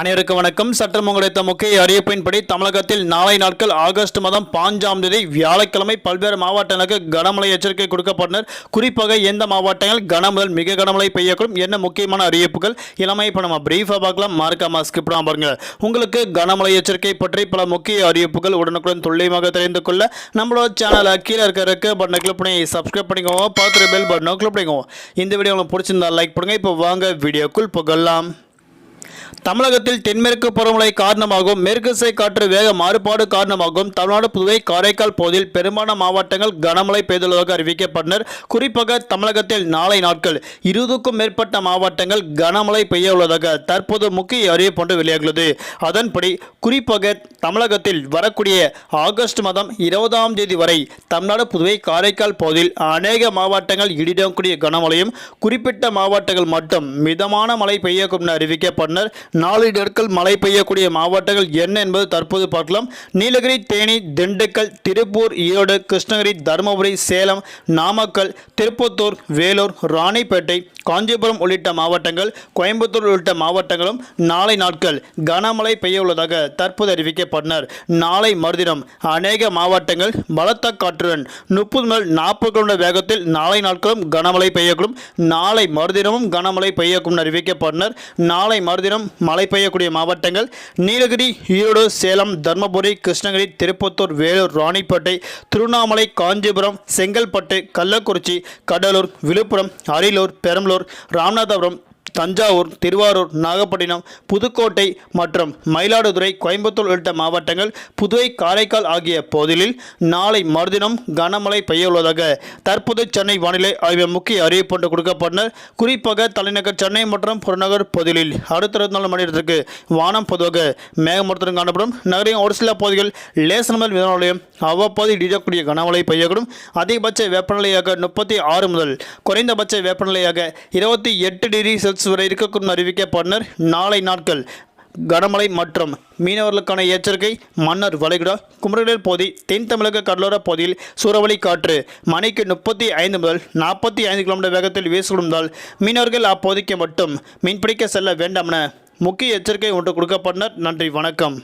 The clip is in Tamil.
அனைவருக்கும் வணக்கம். சட்டம் கிடைத்த முக்கிய அறிவிப்பின்படி தமிழகத்தில் நாளை நாட்கள் ஆகஸ்ட் மாதம் பாஞ்சாம் தேதி வியாழக்கிழமை பல்வேறு மாவட்டங்களுக்கு கனமழை எச்சரிக்கை கொடுக்கப்பட்டனர். குறிப்பாக எந்த மாவட்டங்கள் கனமுதல் மிக கனமழை பெய்யக்கூடும் என்ன முக்கியமான அறிவிப்புகள்? இளமை இப்போ நம்ம பிரீஃபாக பார்க்கலாம். மார்க்காமா ஸ்கிப் பாருங்க. உங்களுக்கு கனமழை எச்சரிக்கை பற்றி பல முக்கிய அறிவிப்புகள் உடனுக்குடன் துல்லியமாக தெரிந்து கொள்ள நம்மளோட சேனலை கீழே இருக்கிறதுக்கு பட்டனை கிளிக் பண்ணி சப்ஸ்கிரைப் பண்ணிக்கோங்க. பார்த்துட்டு பெல் பட்டனை கிளிக் பண்ணிக்கோங்க. இந்த வீடியோ உங்களுக்கு பிடிச்சிருந்தா லைக் பண்ணுங்கள் இப்போ வாங்க வீடியோக்குள் புகழலாம் தமிழகத்தில் தென்மேற்கு பருவமழை காரணமாகவும் மேற்கு திசை காற்று வேக மாறுபாடு காரணமாகவும் தமிழ்நாடு புதுவை காரைக்கால் பகுதியில் பெரும்பாலான மாவட்டங்கள் கனமழை பெய்துள்ளதாக அறிவிக்கப்பட்டனர். குறிப்பாக தமிழகத்தில் நாளை நாட்கள் இருபதுக்கும் மேற்பட்ட மாவட்டங்கள் கனமழை பெய்ய உள்ளதாக தற்போது முக்கிய அறிவிப்பொன்று வெளியாகியுள்ளது. அதன்படி குறிப்பாக தமிழகத்தில் வரக்கூடிய ஆகஸ்ட் மாதம் இருபதாம் தேதி வரை தமிழ்நாடு புதுவை காரைக்கால் பகுதியில் அநேக மாவட்டங்கள் இடிடக்கூடிய கனமழையும் குறிப்பிட்ட மாவட்டங்கள் மட்டும் மிதமான மழை பெய்யக்கும் என அறிவிக்கப்பட்டனர். நாலு நாட்கள் மழை பெய்யக்கூடிய மாவட்டங்கள் என்ன என்பது தற்போது பார்க்கலாம். நீலகிரி தேனி திண்டுக்கல் திருப்பூர் ஈரோடு கிருஷ்ணகிரி தருமபுரி சேலம் நாமக்கல் திருப்பத்தூர் வேலூர் ராணிப்பேட்டை காஞ்சிபுரம் உள்ளிட்ட மாவட்டங்கள் கோயம்புத்தூர் உள்ளிட்ட மாவட்டங்களும் நாளை நாட்கள் கனமழை பெய்ய உள்ளதாக தற்போது அறிவிக்கப்பட்டனர். நாளை மறுதினம் அநேக மாவட்டங்கள் பலத்த காற்றுடன் முப்பது முதல் நாற்பது கிலோமீட்டர் வேகத்தில் நாளை நாட்களும் கனமழை பெய்யக்கூடும். நாளை மறுதினமும் கனமழை பெய்யக்கூடும் அறிவிக்கப்பட்டனர். நாளை மறுதினம் மழை பெய்யக்கூடிய மாவட்டங்கள் நீலகிரி ஈரோடு சேலம் தர்மபுரி கிருஷ்ணகிரி திருப்பத்தூர் வேலூர் ராணிப்பேட்டை திருவண்ணாமலை காஞ்சிபுரம் செங்கல்பட்டு கள்ளக்குறிச்சி கடலூர் விழுப்புரம் அரியலூர் பெரம்பலூர் ராமநாதபுரம் தஞ்சாவூர் திருவாரூர் நாகப்பட்டினம் புதுக்கோட்டை மற்றும் மயிலாடுதுறை கோயம்புத்தூர் உள்ளிட்ட மாவட்டங்கள் புதுவை காரைக்கால் ஆகிய பகுதிகளில் நாளை மறுதினம் கனமழை பெய்யவுள்ளதாக தற்போது சென்னை வானிலை ஆய்வு முக்கிய அறிவிப்பு ஒன்று கொடுக்கப்பட்டனர் குறிப்பாக தலைநகர் சென்னை மற்றும் புறநகர் பகுதிகளில் அடுத்த இருபத்தி நாலு மணி நேரத்திற்கு வானம் பொதுவாக மேகமூட்டத்துடன் காணப்படும். நகரின் ஒரு சில பகுதிகள் லேசன் முதல் மிதமாலையும் அவ்வப்போது இடிக்கக்கூடிய கனமழை பெய்யக்கூடும். அதிகபட்ச வெப்பநிலையாக முப்பத்தி ஆறு முதல் குறைந்தபட்ச வெப்பநிலையாக இருபத்தி எட்டு டிகிரி செல்சியஸ் வரை இருக்கக்கூடும் அறிவிக்கப்பட்டனர் நாளை நாட்கள் கனமழை மற்றும் மீனவர்களுக்கான எச்சரிக்கை மன்னர் வளைகுடா குமரவேல் பகுதி தென் தமிழக கடலோர பகுதியில் சூறாவளி காற்று. மணிக்கு முப்பத்தி ஐந்து முதல் நாற்பத்தி ஐந்து கிலோமீட்டர் வேகத்தில் வீசுவதால் மீனவர்கள் அப்பகுதிக்கு மட்டும் மீன்பிடிக்க செல்ல வேண்டாம் என முக்கிய எச்சரிக்கை ஒன்று கொடுக்கப்பட்டனர் நன்றி வணக்கம்.